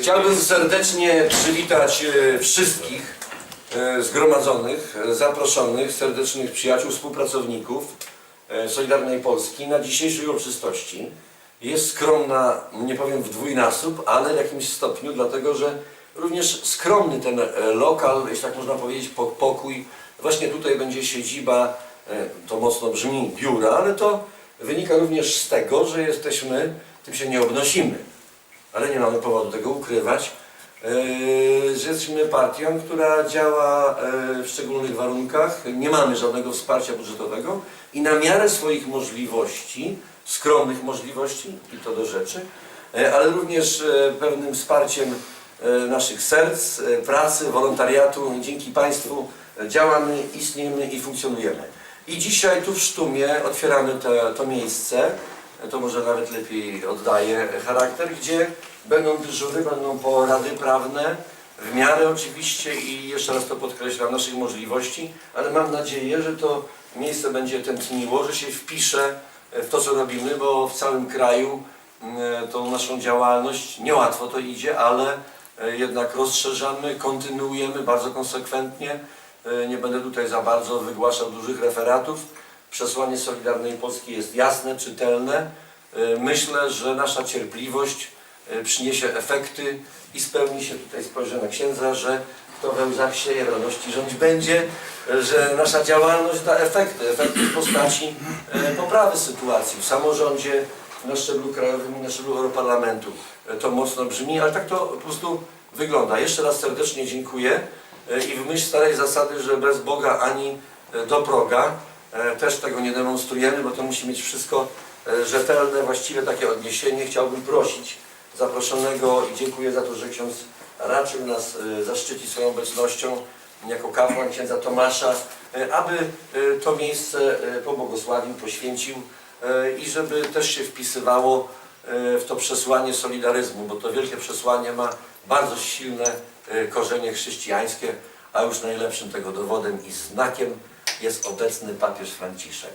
Chciałbym serdecznie przywitać e, wszystkich e, zgromadzonych, zaproszonych, serdecznych przyjaciół, współpracowników e, Solidarnej Polski na dzisiejszej uroczystości. Jest skromna, nie powiem w dwójnasób, ale w jakimś stopniu, dlatego że również skromny ten lokal, jeśli tak można powiedzieć, po- pokój. Właśnie tutaj będzie siedziba, to mocno brzmi, biura, ale to wynika również z tego, że jesteśmy, tym się nie obnosimy ale nie mamy powodu tego ukrywać, yy, że jesteśmy partią, która działa yy, w szczególnych warunkach, nie mamy żadnego wsparcia budżetowego i na miarę swoich możliwości, skromnych możliwości, i to do rzeczy, yy, ale również pewnym wsparciem naszych serc, pracy, wolontariatu, dzięki Państwu działamy, istniejemy i funkcjonujemy. I dzisiaj tu w Sztumie otwieramy te, to miejsce, to może nawet lepiej oddaje charakter, gdzie będą dyżury, będą porady prawne, w miarę oczywiście i jeszcze raz to podkreślam, naszych możliwości, ale mam nadzieję, że to miejsce będzie tętniło, że się wpisze w to, co robimy, bo w całym kraju mm, tą naszą działalność niełatwo to idzie, ale e, jednak rozszerzamy, kontynuujemy bardzo konsekwentnie. E, Nie będę tutaj za bardzo wygłaszał dużych referatów. Przesłanie Solidarnej Polski jest jasne, czytelne. E, Myślę, że nasza cierpliwość e, przyniesie efekty i spełni się, tutaj spojrzę na księdza, że kto we łzach sieje, radości rządź będzie, e, że nasza działalność da efekty, efekty w postaci poprawy sytuacji w samorządzie, na szczeblu krajowym i na szczeblu Europarlamentu. To mocno brzmi, ale tak to po prostu wygląda. Jeszcze raz serdecznie dziękuję i w myśl starej zasady, że bez Boga ani do proga, też tego nie demonstrujemy, bo to musi mieć wszystko e, rzetelne, właściwe takie odniesienie. Chciałbym prosić zaproszonego i dziękuję za to, że ksiądz raczył nas e, zaszczycić swoją obecnością jako kapłan księdza Tomasza, e, aby e, to miejsce e, pobłogosławił, poświęcił e, i żeby też się wpisywało e, w to przesłanie solidaryzmu, bo to wielkie przesłanie ma bardzo silne e, korzenie chrześcijańskie, a już najlepszym tego dowodem i znakiem jest obecny papież Franciszek.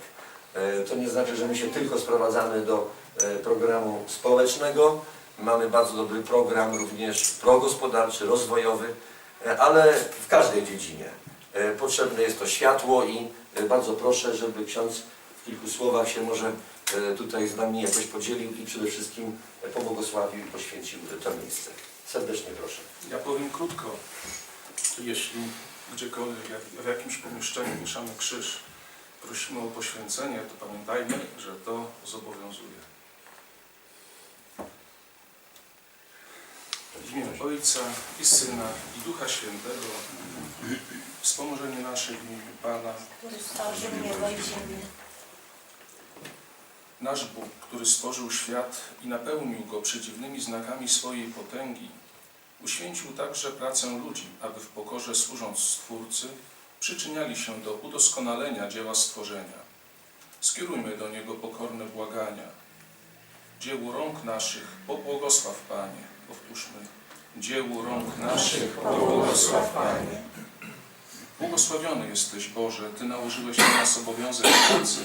E, To nie znaczy, że my się tylko sprowadzamy do e, programu społecznego. Mamy bardzo dobry program również progospodarczy, rozwojowy, e, ale w każdej dziedzinie potrzebne jest to światło i bardzo proszę, żeby ksiądz w kilku słowach się może tutaj z nami jakoś podzielił i przede wszystkim pobłogosławił i poświęcił to miejsce. Serdecznie proszę. Ja powiem krótko. Jeśli gdziekolwiek, jak- w jakimś pomieszczeniu wieszamy krzyż, prosimy o poświęcenie, to pamiętajmy, że to zobowiązuje. W imię Ojca i Syna i Ducha Świętego, wspomożenie nasze w imieniu Pana, który stworzył niebo i ziemię. Nasz Bóg, który stworzył świat i napełnił go przedziwnymi znakami swojej potęgi, uświęcił także pracę ludzi, aby w pokorze służąc Stwórcy, przyczyniali się do udoskonalenia dzieła stworzenia. Skierujmy do Niego pokorne błagania. Dziełu rąk naszych pobłogosław Panie. Powtórzmy. Dziełu rąk naszych pobłogosław Panie. Błogosławiony jesteś Boże, Ty nałożyłeś na nas obowiązek pracy,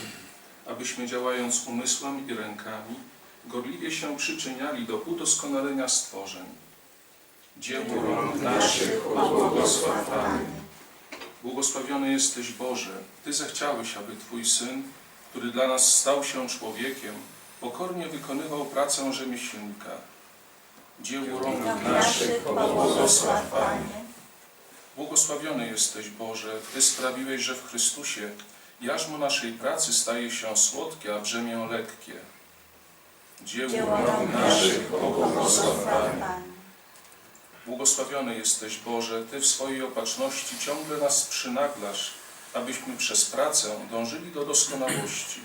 abyśmy działając umysłem i rękami gorliwie się przyczyniali do udoskonalenia stworzeń. Dzieło rąk naszych pobłogosław Panie. Błogosławiony jesteś Boże, Ty zechciałeś, aby Twój Syn, który dla nas stał się człowiekiem, pokornie wykonywał pracę rzemieślnika. Dzieło rąk naszych pobłogosław Panie. Błogosławiony jesteś Boże, Ty sprawiłeś, że w Chrystusie jarzmo naszej pracy staje się słodkie, a brzemię lekkie. Dzieło Dzieło rąk naszych pobłogosław Panie. Błogosławiony jesteś Boże, Ty w swojej opatrzności ciągle nas przynaglasz, abyśmy przez pracę dążyli do doskonałości.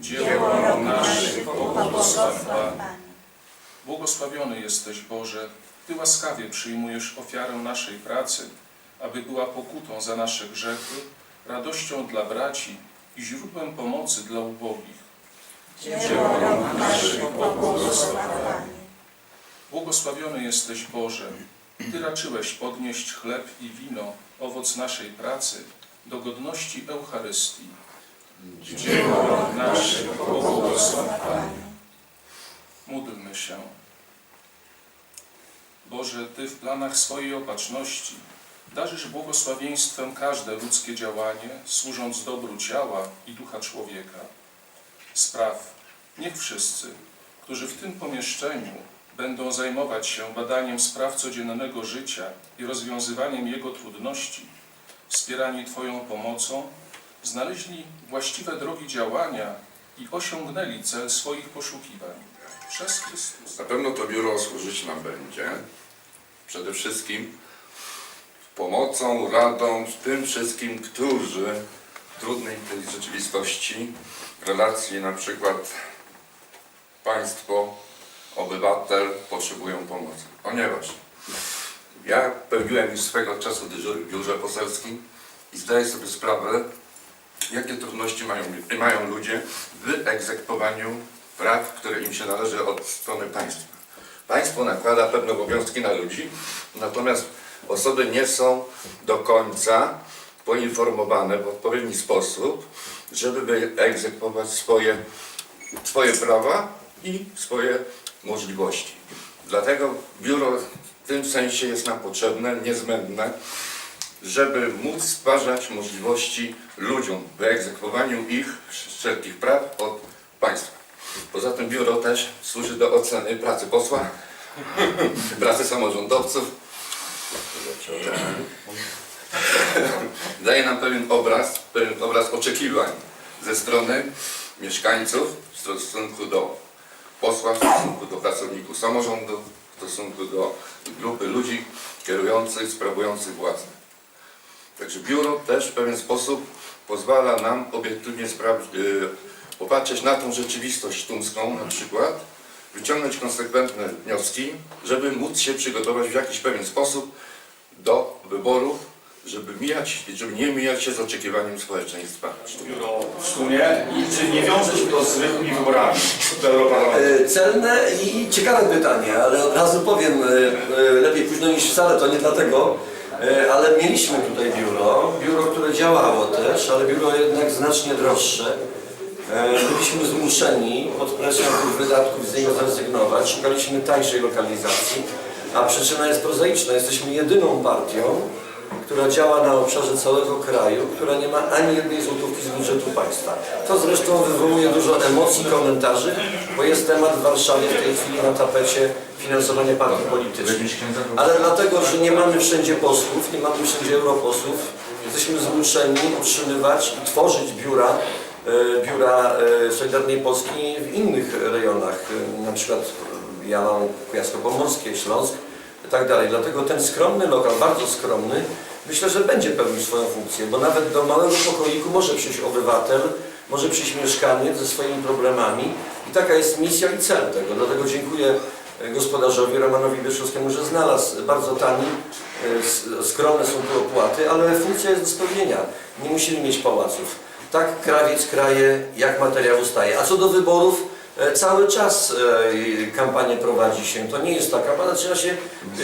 Dzieło Panie. Panie. Błogosławiony jesteś Boże, Ty łaskawie przyjmujesz ofiarę naszej pracy, aby była pokutą za nasze grzechy, radością dla braci i źródłem pomocy dla ubogich. Dzieło pobłogosław Panie. Błogosławiony jesteś Boże, Ty raczyłeś podnieść chleb i wino, owoc naszej pracy, do godności Eucharystii. Dzieło rąk naszych pobłogosław Panie. Módlmy się. Boże, Ty w planach swojej opatrzności darzysz błogosławieństwem każde ludzkie działanie, służąc dobru ciała i ducha człowieka. Spraw, niech wszyscy, którzy w tym pomieszczeniu będą zajmować się badaniem spraw codziennego życia i rozwiązywaniem jego trudności, wspierani Twoją pomocą, znaleźli właściwe drogi działania i osiągnęli cel swoich poszukiwań. Przez Chrystusa. Na pewno to biuro służyć nam będzie przede wszystkim pomocą, radą tym wszystkim, którzy w trudnej tej rzeczywistości, relacji na przykład państwo, obywatel potrzebują pomocy. Ponieważ ja pełniłem już swego czasu dyżury w biurze poselskim i zdaję sobie sprawę, jakie trudności mają, mają ludzie w egzekwowaniu praw, które im się należy od strony państwa. Państwo nakłada pewne obowiązki na ludzi, natomiast osoby nie są do końca poinformowane w odpowiedni sposób, żeby egzekwować swoje, swoje prawa i swoje możliwości. Dlatego biuro w tym sensie jest nam potrzebne, niezbędne, żeby móc stwarzać możliwości ludziom w egzekwowaniu ich wszelkich praw od państwa. Poza tym biuro też służy do oceny pracy posła, pracy samorządowców. Daje nam pewien obraz, pewien obraz oczekiwań ze strony mieszkańców w stosunku do posła, w stosunku do pracowników samorządu, w stosunku do grupy ludzi kierujących, sprawujących władzę. Także biuro też w pewien sposób pozwala nam obiektywnie sprawdzić, popatrzeć na tą rzeczywistość tumską na przykład, wyciągnąć konsekwentne wnioski, żeby móc się przygotować w jakiś pewien sposób do wyborów, żeby mijać, żeby nie mijać się z oczekiwaniem społeczeństwa. biuro w sumie i czy nie wiąże się to z zwykłymi wyborami do Europarlamentu? E, Celne i ciekawe pytanie, ale od razu powiem, e, e, lepiej późno niż wcale, to nie dlatego, e, ale mieliśmy tutaj biuro, biuro, które działało też, ale biuro jednak znacznie droższe. E, Byliśmy zmuszeni pod presją tych wydatków z niego zrezygnować, szukaliśmy tańszej lokalizacji, a przyczyna jest prozaiczna, jesteśmy jedyną partią, która działa na obszarze całego kraju, która nie ma ani jednej złotówki z budżetu państwa. To zresztą wywołuje dużo emocji, komentarzy, bo jest temat w Warszawie w tej chwili na tapecie finansowanie partii politycznych. Ale dlatego, że nie mamy wszędzie posłów, nie mamy wszędzie europosłów, jesteśmy zmuszeni utrzymywać i tworzyć biura, e, biura e, Solidarnej Polski w innych rejonach, e, na przykład ja mam Kujawsko-Pomorskie, Śląsk tak dalej. Dlatego ten skromny lokal, bardzo skromny, myślę, że będzie pełnił swoją funkcję, bo nawet do małego pokoiku może przyjść obywatel, może przyjść mieszkaniec ze swoimi problemami i taka jest misja i cel tego. Dlatego dziękuję e, gospodarzowi Romanowi Bieszowskiemu, że znalazł bardzo tani, e, skromne są tu opłaty, ale funkcja jest do spełnienia. Nie musimy mieć pałaców. Tak krawiec kraje, jak materiał staje. A co do wyborów, cały czas e, kampanię prowadzi się. To nie jest ta kampania, zaczyna się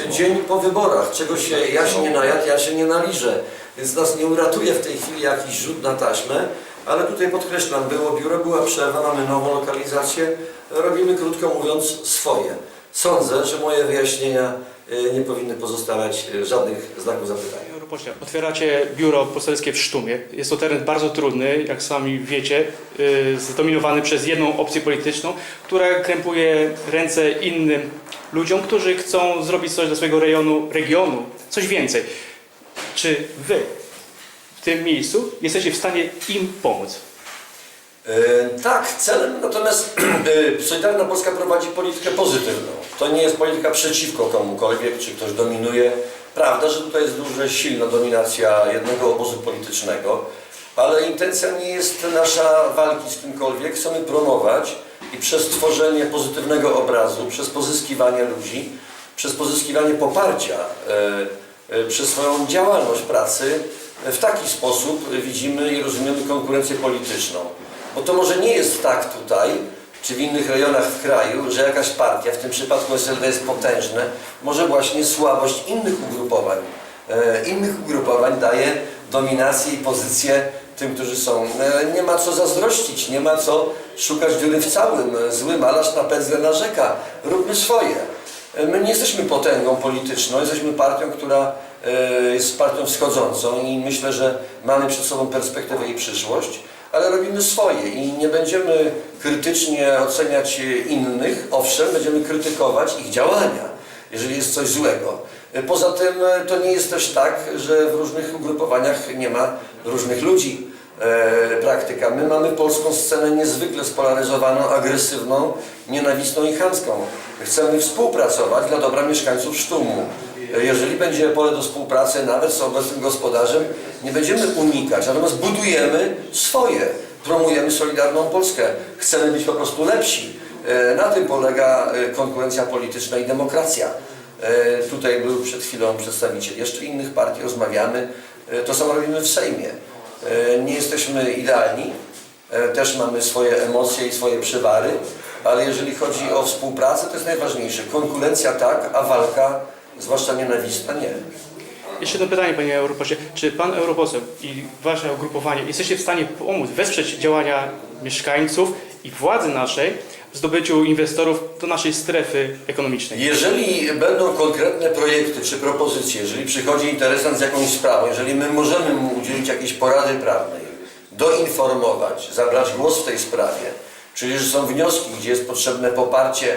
e, dzień po wyborach. Czego się ja się nie najadł, ja się nie naliżę. Więc nas nie uratuje w tej chwili jakiś rzut na taśmę. Ale tutaj podkreślam, było biuro, była przerwa, mamy nową lokalizację. Robimy, krótko mówiąc, swoje. Sądzę, że moje wyjaśnienia e, nie powinny pozostawiać e, żadnych znaków zapytania. Europośle, otwieracie biuro poselskie w Sztumie. Jest to teren bardzo trudny, jak sami wiecie, y, zdominowany przez jedną opcję polityczną, która krępuje ręce innym ludziom, którzy chcą zrobić coś dla swojego rejonu, regionu, coś więcej. Czy wy w tym miejscu jesteście w stanie im pomóc? E, Tak, celem natomiast e, Solidarna Polska prowadzi politykę pozytywną. To nie jest polityka przeciwko komukolwiek, czy ktoś dominuje. Prawda, że tutaj jest duża, silna dominacja jednego obozu politycznego, ale intencja nie jest nasza walki z kimkolwiek. Chcemy promować i przez tworzenie pozytywnego obrazu, przez pozyskiwanie ludzi, przez pozyskiwanie poparcia, e, e, przez swoją działalność pracy, w taki sposób widzimy i rozumiemy konkurencję polityczną. Bo to może nie jest tak tutaj, czy w innych rejonach w kraju, że jakaś partia, w tym przypadku SLD jest potężne, może właśnie słabość innych ugrupowań, e, innych ugrupowań daje dominację i pozycję tym, którzy są. E, nie ma co zazdrościć, nie ma co szukać dziury w całym. Zły malarz na pędzle narzeka. Róbmy swoje. E, My nie jesteśmy potęgą polityczną, jesteśmy partią, która jest partią wschodzącą i myślę, że mamy przed sobą perspektywę i przyszłość, ale robimy swoje i nie będziemy krytycznie oceniać innych, owszem, będziemy krytykować ich działania, jeżeli jest coś złego. Poza tym e, to nie jest też tak, że w różnych ugrupowaniach nie ma różnych ludzi e, praktyka. My mamy polską scenę niezwykle spolaryzowaną, agresywną, nienawistną i chamską. Chcemy współpracować dla dobra mieszkańców Sztumu. Jeżeli będzie pole do współpracy nawet z obecnym gospodarzem, nie będziemy unikać, natomiast budujemy swoje, promujemy Solidarną Polskę. Chcemy być po prostu lepsi. E, Na tym polega e, konkurencja polityczna i demokracja. E, Tutaj był przed chwilą przedstawiciel jeszcze innych partii, rozmawiamy. To samo robimy w Sejmie. Nie jesteśmy idealni, też mamy swoje emocje i swoje przywary, ale jeżeli chodzi o współpracę, to jest najważniejsze. Konkurencja tak, a walka, zwłaszcza nienawistna, nie. Jeszcze jedno pytanie, panie europośle. Czy pan europoseł i wasze ugrupowanie jesteście w stanie pomóc, wesprzeć działania mieszkańców i władzy naszej w zdobyciu inwestorów do naszej strefy ekonomicznej? Jeżeli będą konkretne projekty czy propozycje, jeżeli przychodzi interesant z jakąś sprawą, jeżeli my możemy mu udzielić jakiejś porady prawnej, doinformować, zabrać głos w tej sprawie, czyli że są wnioski, gdzie jest potrzebne poparcie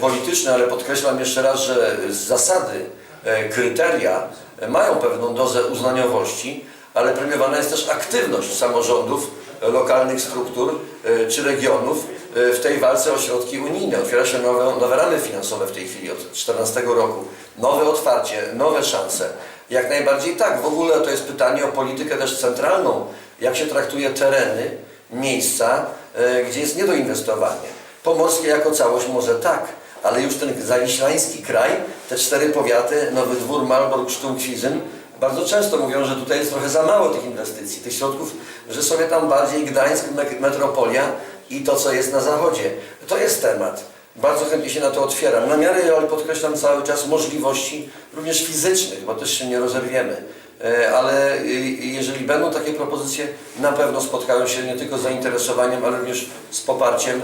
polityczne, ale podkreślam jeszcze raz, że zasady, e, kryteria e, mają pewną dozę uznaniowości, ale premiowana jest też aktywność samorządów, e, lokalnych struktur e, czy regionów e, w tej walce o środki unijne. Otwiera się nowe, nowe ramy finansowe w tej chwili od 2014 roku. Nowe otwarcie, nowe szanse. Jak najbardziej tak. W ogóle to jest pytanie o politykę też centralną. Jak się traktuje tereny, miejsca, e, gdzie jest niedoinwestowanie. Pomorskie jako całość może tak, ale już ten zawiślański kraj, te cztery powiaty, Nowy Dwór, Malbork, Sztum, Kwizyn, bardzo często mówią, że tutaj jest trochę za mało tych inwestycji, tych środków, że sobie tam bardziej Gdańsk, metropolia i to, co jest na zachodzie. To jest temat. Bardzo chętnie się na to otwieram. Na miarę, ale podkreślam cały czas, możliwości również fizycznych, bo też się nie rozerwiemy. E, Ale y, jeżeli będą takie propozycje, na pewno spotkają się nie tylko z zainteresowaniem, ale również z poparciem e,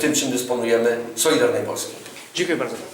tym, czym dysponujemy Solidarnej Polski. Dziękuję bardzo.